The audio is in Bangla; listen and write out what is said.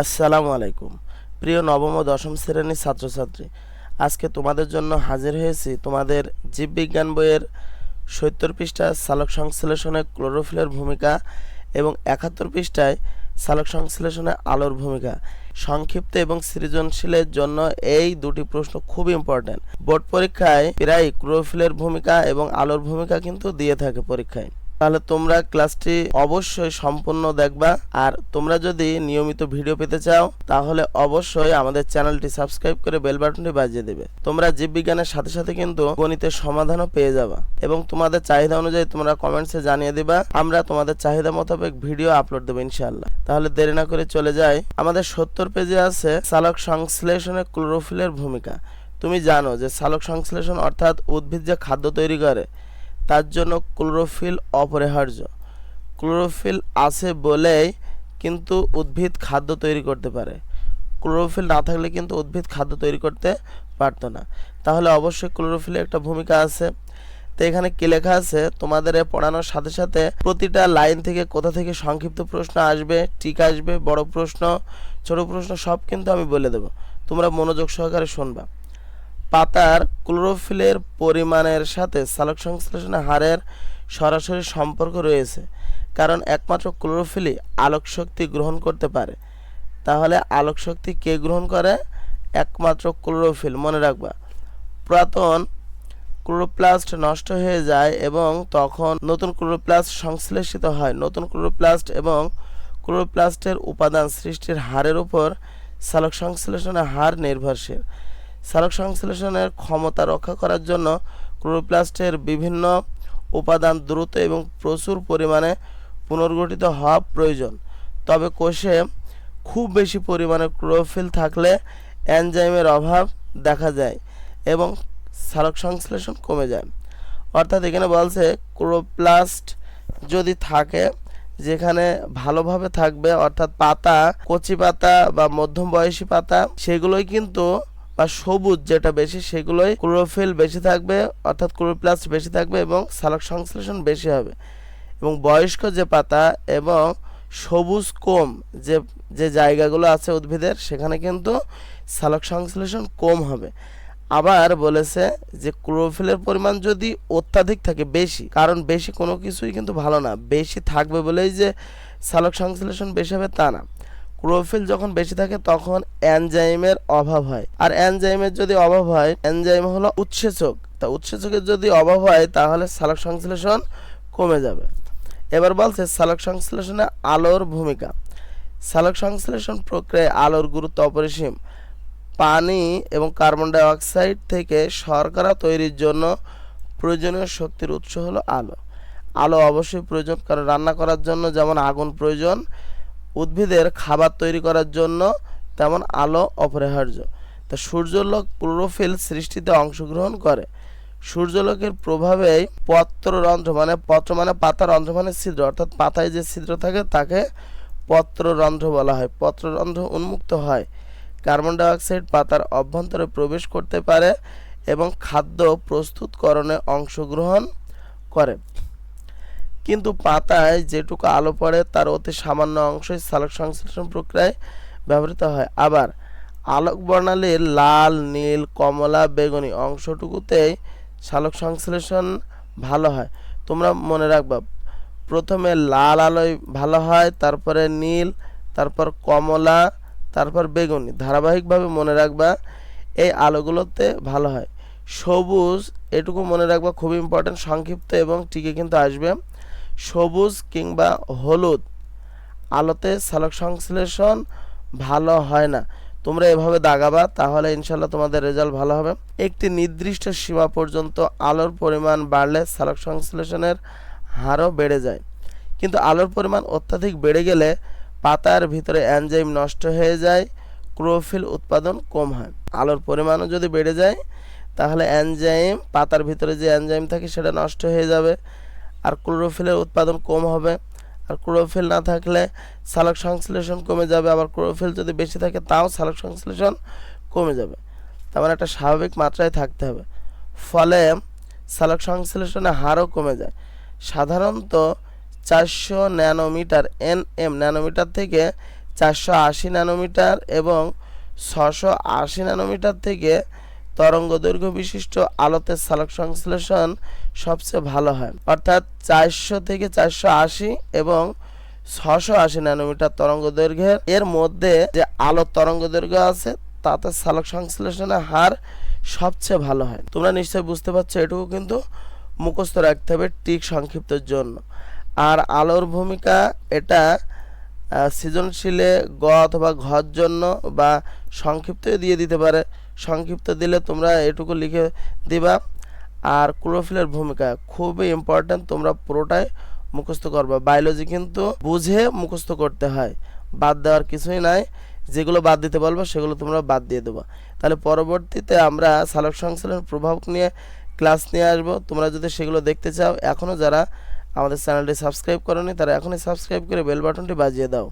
আসসালামু আলাইকুম। প্রিয় নবম ও দশম শ্রেণির ছাত্রছাত্রী, আজকে তোমাদের জন্য হাজির হয়েছি তোমাদের জীববিজ্ঞান বইয়ের সত্তর পৃষ্ঠায় সালোক সংশ্লেষণে ক্লোরোফিলের ভূমিকা এবং একাত্তর পৃষ্ঠায় সালোক সংশ্লেষণে আলোর ভূমিকা। সংক্ষিপ্ত এবং সৃজনশীলের জন্য এই দুটি প্রশ্ন খুব ইম্পর্ট্যান্ট বোর্ড পরীক্ষায় প্রায় ক্লোরোফিলের ভূমিকা এবং আলোর ভূমিকা কিন্তু দিয়ে থাকে পরীক্ষায়। তাহলে তোমরা ক্লাসটি অবশ্যই সম্পূর্ণ দেখবা। আর তোমরা যদি নিয়মিত ভিডিও পেতে চাও, তাহলে অবশ্যই আমাদের চ্যানেলটি সাবস্ক্রাইব করে বেল বাটনটি বাজিয়ে দেবে। তোমরা জীববিজ্ঞানের সাথে সাথে কিন্তু গণিতের সমাধানও পেয়ে যাবা। এবং তোমাদের চাহিদা অনুযায়ী তোমরা কমেন্টসে জানিয়ে দিবা। আমরা তোমাদের চাহিদা মোতাবেক ভিডিও আপলোড দেবো ইনশাআল্লাহ। তাহলে দেরি না করে চলে যাই। আমাদের সত্তর পেজে আছে চালক সংশ্লেষণে ক্লোরোফিলের ভূমিকা। তুমি জানো যে সালোক সংশ্লেষণ অর্থাৎ উদ্ভিদ যে খাদ্য তৈরি করে তার জন্য ক্লোরোফিল অপরিহার্য। ক্লোরোফিল আছে বলেই কিন্তু উদ্ভিদ খাদ্য তৈরি করতে পারে। ক্লোরোফিল না থাকলে কিন্তু উদ্ভিদ খাদ্য তৈরি করতে পারতো না। তাহলে অবশ্যই ক্লোরোফিলের একটা ভূমিকা আছে। তো এখানে কি লেখা আছে? তোমাদের পড়ানোর সাথে সাথে প্রতিটা লাইন থেকে কোথা থেকে সংক্ষিপ্ত প্রশ্ন আসবে টিক আসবে, বড় প্রশ্ন, ছোট প্রশ্ন সব কিন্তু আমি বলে দেবো। তোমরা মনোযোগ সহকারে শুনবা। পাতার ক্লোরোফিলের পরিমাণের সাথে সালোক সংশ্লেষণের হারের সরাসরি সম্পর্ক রয়েছে, কারণ একমাত্র ক্লোরোফিলই আলোক শক্তি গ্রহণ করতে পারে। তাহলে আলোক শক্তি কে গ্রহণ করে? একমাত্র ক্লোরোফিল, মনে রাখবা। পুরাতন ক্লোরোপ্লাস্ট নষ্ট হয়ে যায় এবং তখন নতুন ক্লোরোপ্লাস্ট সংশ্লেষিত হয়। নতুন ক্লোরোপ্লাস্ট এবং ক্লোরোপ্লাস্টের উপাদান সৃষ্টির হারের উপর সালোক সংশ্লেষণের হার নির্ভরশীল। সালোক সংশ্লেষণের ক্ষমতা রক্ষা করার জন্য ক্লোরোপ্লাস্টের বিভিন্ন উপাদান দ্রুত এবং প্রচুর পরিমাণে পুনর্গঠিত হওয়া প্রয়োজন। তবে কোষে খুব বেশি পরিমাণে ক্লোরোফিল থাকলে এনজাইমের অভাব দেখা যায় এবং সালোক সংশ্লেষণ কমে যায়। অর্থাৎ এখানে বলছে ক্লোরোপ্লাস্ট যদি থাকে, যেখানে ভালোভাবে থাকবে, অর্থাৎ পাতা, কচি পাতা বা মধ্যম বয়সী পাতা, সেগুলোই কিন্তু বা সবুজ যেটা বেশি, সেগুলোই ক্লোরোফিল বেশি থাকবে, অর্থাৎ ক্লোরোপ্লাস্ট বেশি থাকবে এবং সালোক সংশ্লেষণ বেশি হবে। এবং বয়স্ক যে পাতা এবং সবুজ কম যে যে জায়গাগুলো আছে উদ্ভিদের, সেখানে কিন্তু সালোক সংশ্লেষণ কম হবে। আবার বলেছে যে ক্লোরোফিলের পরিমাণ যদি অত্যাধিক থাকে বেশি, কারণ বেশি কোনো কিছুই কিন্তু ভালো না, বেশি থাকবে বলেই যে সালক সংশ্লেষণ বেশি হবে তা না। ক্লোরোফিল যখন বেশি থাকে, তখন এনজাইমের অভাব হয়। আর এনজাইমের যদি অভাব হয় এনজাইম হলো উৎসেচক। তা উৎসেচকের যদি অভাব হয়, তাহলে সালোক সংশ্লেষণ কমে যাবে। এবার বলছে, সালোক সংশ্লেষণে আলোর ভূমিকা। সালোক সংশ্লেষণ প্রক্রিয়ায় আলোর গুরুত্ব অপরিসীম। পানি এবং কার্বন ডাই অক্সাইড থেকে শর্করা তৈরির জন্য প্রয়োজনীয় শক্তির উৎস হলো আলো। আলো অবশ্যই প্রয়োজন, কারণ রান্না করার জন্য যেমন আগুন প্রয়োজন উদ্ভিদের খাবার তৈরি করার জন্য তেমন আলো অপরিহার্য। তা সূর্যলোক ক্লোরোফিল সৃষ্টিতে অংশগ্রহণ করে। সূর্যলোকের প্রভাবেই পত্ররন্ধ্র মানে পত্র মানে পাতার রন্ধ্র মানে ছিদ্র, অর্থাৎ পাতায় যে ছিদ্র থাকে তাকে পত্ররন্ধ্র বলা হয়। পত্ররন্ধ্র উন্মুক্ত হয়। কার্বন ডাইঅক্সাইড পাতার অভ্যন্তরে প্রবেশ করতে পারে এবং খাদ্য প্রস্তুতকরণে অংশগ্রহণ করে। কিন্তু পাতায় যেটুকু আলো পড়ে, তার অতি সামান্য অংশই সালোক সংশ্লেষণ প্রক্রিয়ায় ব্যবহৃত হয়। আবার, আলোক বর্ণালীর লাল, নীল, কমলা, বেগুনি অংশটুকুতেই সালোক সংশ্লেষণ ভালো হয়। তোমরা মনে রাখবা, প্রথমে লাল আলোয় ভালো হয়, তারপরে নীল, তারপর কমলা, তারপর বেগুনি। ধারাবাহিকভাবে মনে রাখবা, এই আলোগুলোতে ভালো হয়। সবুজ, এটুকু মনে রাখবা খুব ইম্পর্টেন্ট সংক্ষিপ্ত এবং টিকে কিন্তু আসবে। সবুজ কিংবা হলুদ। আলোতে সালোক সংশ্লেষণ ভালো হয় না। তোমরা এভাবে দাগাবা, তাহলে ইনশাল্লাহ তোমাদের রেজাল্ট ভালো হবে। একটি নির্দিষ্ট সীমা পর্যন্ত আলোর পরিমাণ বাড়লে সালোক সংশ্লেষণের হারও বেড়ে যায়। কিন্তু আলোর পরিমাণ অত্যাধিক বেড়ে গেলে পাতার ভিতরে এনজাইম নষ্ট হয়ে যায়, ক্লোরোফিল উৎপাদন কম হয়। আলোর পরিমাণও যদি বেড়ে যায়, তাহলে এনজাইম, পাতার ভিতরে যে এনজাইম থাকে সেটা নষ্ট হয়ে যাবে। আর ক্লোরোফিলের উৎপাদন কম হবে। আর ক্লোরোফিল না থাকলে সালোক সংশ্লেষণ কমে যাবে। আবার ক্লোরোফিল যদি বেশি থাকে, তাও সালোক সংশ্লেষণ কমে যাবে। তার মানে একটা স্বাভাবিক মাত্রায় থাকতে হবে। ফলে সালোক সংশ্লেষণের হারও কমে যায়। সাধারণত চারশো ন্যানোমিটার এন এম ন্যানোমিটার থেকে চারশো আশি ন্যানোমিটার এবং ছশো আশি ন্যানোমিটার থেকে তরঙ্গ দৈর্ঘ্য বিশিষ্ট আলোতে সালোক সংশ্লেষণ সবচেয়ে ভালো হয়। অর্থাৎ চারশো থেকে চারশো আশি এবং ছশো আশি ন্যানোমিটার তরঙ্গ দৈর্ঘ্যের। এর মধ্যে যে আলো তরঙ্গ দৈর্ঘ্য আছে, তাতে সালোক সংশ্লেষণের হার সবচেয়ে ভালো হয়। তোমরা নিশ্চয়ই বুঝতে পারছ এটুকু কিন্তু মুখস্থ রাখতে হবে টিক সংক্ষিপ্তের জন্য। আর আলোর ভূমিকা এটা সৃজনশীলে গ অথবা ঘর জন্য বা সংক্ষিপ্ত দিয়ে দিতে পারে। সংক্ষিপ্ত দিলে তোমরা এটুকু লিখে দিবা। আর ক্লোরোফিলের ভূমিকা খুবই ইম্পর্ট্যান্ট তোমরা পুরোটাই মুখস্থ করবা। বায়োলজি কিন্তু বুঝে মুখস্থ করতে হয়। বাদ দেওয়ার কিছুই নাই। যেগুলো বাদ দিতে বলব, সেগুলো তোমরা বাদ দিয়ে দেবো। তাহলে পরবর্তীতে আমরা সালোক সংশ্লেষণ প্রভাব নিয়ে ক্লাস নিয়ে আসব। তোমরা যদি সেগুলো দেখতে চাও এখনও যারা আমাদের চ্যানেলটি সাবস্ক্রাইব করনি, তারা এখনই সাবস্ক্রাইব করে বেল বাটনটি বাজিয়ে দাও।